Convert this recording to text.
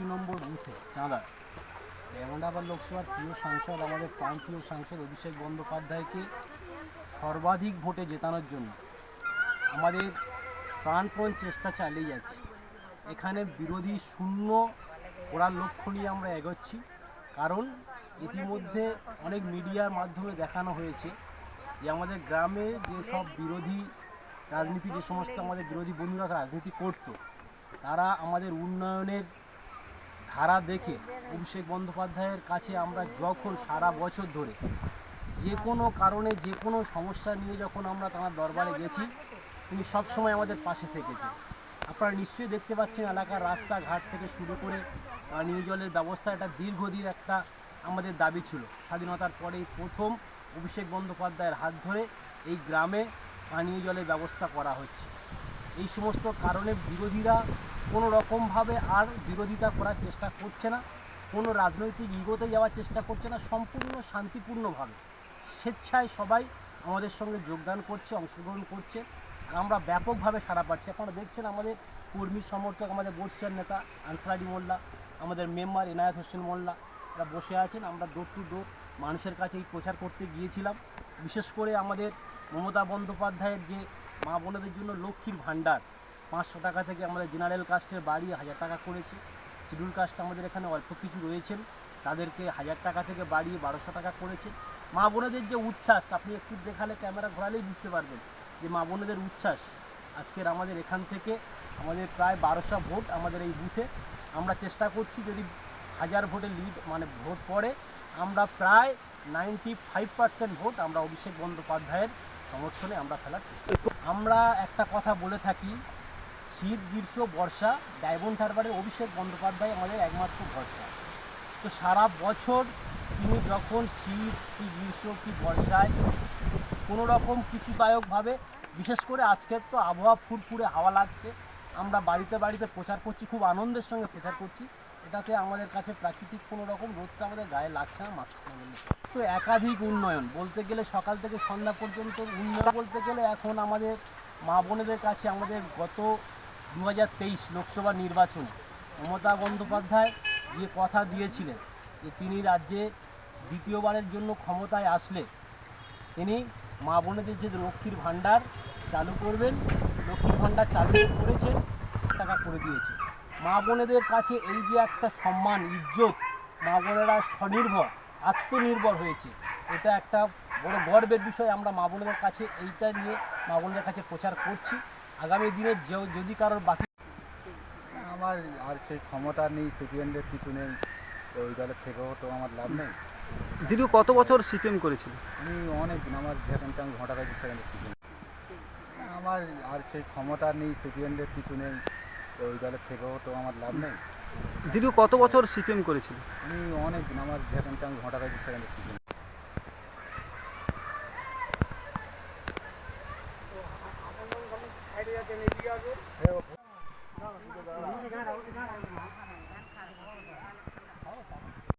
উনআশি নম্বর বুথে চাঁদা এমনটাবার লোকসভার প্রিয় সাংসদ, আমাদের প্রাণপ্রিয় সাংসদ অভিষেক বন্দ্যোপাধ্যায়কে সর্বাধিক ভোটে জেতানোর জন্য আমাদের প্রাণপণ চেষ্টা চালিয়ে যাচ্ছি। এখানে বিরোধী শূন্য করার লক্ষ্য নিয়ে আমরা এগোচ্ছি। কারণ ইতিমধ্যে অনেক মিডিয়ার মাধ্যমে দেখানো হয়েছে যে আমাদের গ্রামে যে সব বিরোধী রাজনীতি, যে সমস্ত আমাদের বিরোধী বন্ধুরা রাজনীতি করত, তারা আমাদের উন্নয়নের ধারা দেখে অভিষেক বন্দ্যোপাধ্যায়ের কাছে আমরা যখন সারা বছর ধরে যে কোনো কারণে, যে কোনো সমস্যা নিয়ে যখন আমরা তার দরবারে গেছি, তিনি সবসময় আমাদের পাশে থেকেছেন আপনারা নিশ্চয়ই দেখতে পাচ্ছেন এলাকার রাস্তাঘাট থেকে শুরু করে পানীয় জলের ব্যবস্থা, এটা দীর্ঘদিন একটা আমাদের দাবি ছিল। স্বাধীনতার পরেই প্রথম অভিষেক বন্দ্যোপাধ্যায়ের হাত ধরে এই গ্রামে পানীয় জলের ব্যবস্থা করা হচ্ছে। এই সমস্ত কারণে বিরোধীরা কোনো রকমভাবে আর বিরোধিতা করার চেষ্টা করছে না, কোনো রাজনৈতিক ইগোতে যাওয়ার চেষ্টা করছে না, সম্পূর্ণ শান্তিপূর্ণভাবে। স্বেচ্ছায় সবাই আমাদের সঙ্গে যোগদান করছে, অংশগ্রহণ করছে, আর আমরা ব্যাপকভাবে সাড়া পাচ্ছি। আপনারা দেখছেন আমাদের কর্মী সমর্থক, আমাদের বর্ষিয়ার নেতা আনসারি মোল্লা, আমাদের মেম্বার এনায়েত হোসেন মোল্লা, এরা বসে আছেন। আমরা ডোর টু ডোর মানুষের কাছে এই প্রচার করতে গিয়েছিলাম। বিশেষ করে আমাদের মমতা বন্দ্যোপাধ্যায়ের যে মা বোনেদের জন্য লক্ষ্মীর ভাণ্ডার। পাঁচশো টাকা থেকে আমাদের জেনারেল কাস্টের বাড়ি হাজার টাকা করেছে। শিডিউল কাস্ট আমাদের এখানে অল্প কিছু রয়েছেন। তাদেরকে হাজার টাকা থেকে বাড়িয়ে বারোশো টাকা করেছে। মা বোনেদের যে উচ্ছ্বাস, আপনি একটু দেখালে ক্যামেরা ঘোরালেই বুঝতে পারবেন যে মা বোনেদের উচ্ছ্বাস। আজকের আমাদের এখান থেকে আমাদের প্রায় বারোশো ভোট আমাদের এই বুথে আমরা চেষ্টা করছি যদি হাজার ভোটের লিড মানে ভোট পড়ে, আমরা প্রায় নাইনটি ফাইভ পার্সেন্ট ভোট আমরা অভিষেক বন্দ্যোপাধ্যায়ের সমর্থনে আমরা চেষ্টা আমরা একটা কথা বলে থাকি, শীত, গ্রীষ্ম, বর্ষা, ডায়মন্ড হারবারের অভিষেক বন্দ্যোপাধ্যায় আমাদের একমাত্র ভরসা। তো সারা বছর তিনি যখন শীত কি গ্রীষ্ম কি বর্ষায় কোনো রকম কিছু সহায়কভাবে বিশেষ করে আজকের তো আবহাওয়া ফুরফুরে হাওয়া লাগছে, আমরা বাড়িতে বাড়িতে প্রচার করছি, খুব আনন্দের সঙ্গে প্রচার করছি। এটাতে আমাদের কাছে প্রাকৃতিক কোনো রকম রোদটা আমাদের গায়ে লাগছে না মারছে না তো একাধিক উন্নয়ন, বলতে গেলে সকাল থেকে সন্ধ্যা পর্যন্ত উন্নয়ন বলতে গেলে এখন আমাদের মা বোনেদের কাছে আমাদের গত দু হাজার তেইশ লোকসভা নির্বাচনে, মমতা বন্দ্যোপাধ্যায় যে কথা দিয়েছিলেন যে তিনি রাজ্যে দ্বিতীয়বারের জন্য ক্ষমতায় আসলে, তিনি মা বোনেদের যে লক্ষ্মীর ভাণ্ডার চালু করবেন, লক্ষ্মীর ভাণ্ডার চালু করেছেন টাকা করে দিয়েছে। মা বোনেদের কাছে এই যে একটা সম্মান ইজ্জত মা বোনেরা স্বনির্ভর আত্মনির্ভর হয়েছে। এটা একটা বড় গর্বের বিষয়। আমরা মা বোনেদের কাছে এইটা নিয়ে মা বোনদের কাছে প্রচার করছি। আগামী দিনে যে- যদি কারোর বাকি আমার আর সেই ক্ষমতা নেই সিপিএমদের কিছু নেই। তো ওই দলের থেকেও তো আমার লাভ নেই। দীর্ঘ কত বছর সিপিএম করেছিল? আমি অনেক দিন আমার যেখানটা আমি ঘটা কাজি সেখানে সিপিএম। আমার আর সেই ক্ষমতা নেই সিপিএমদের কিছু নেই। তো ওই দলের থেকেও তো আমার লাভ নেই। দীর্ঘ কত বছর সিপিএম করেছিল? আমি অনেক দিন আমার যেখানটা আমি ঘটা কাজি সেখানে সিপিএম।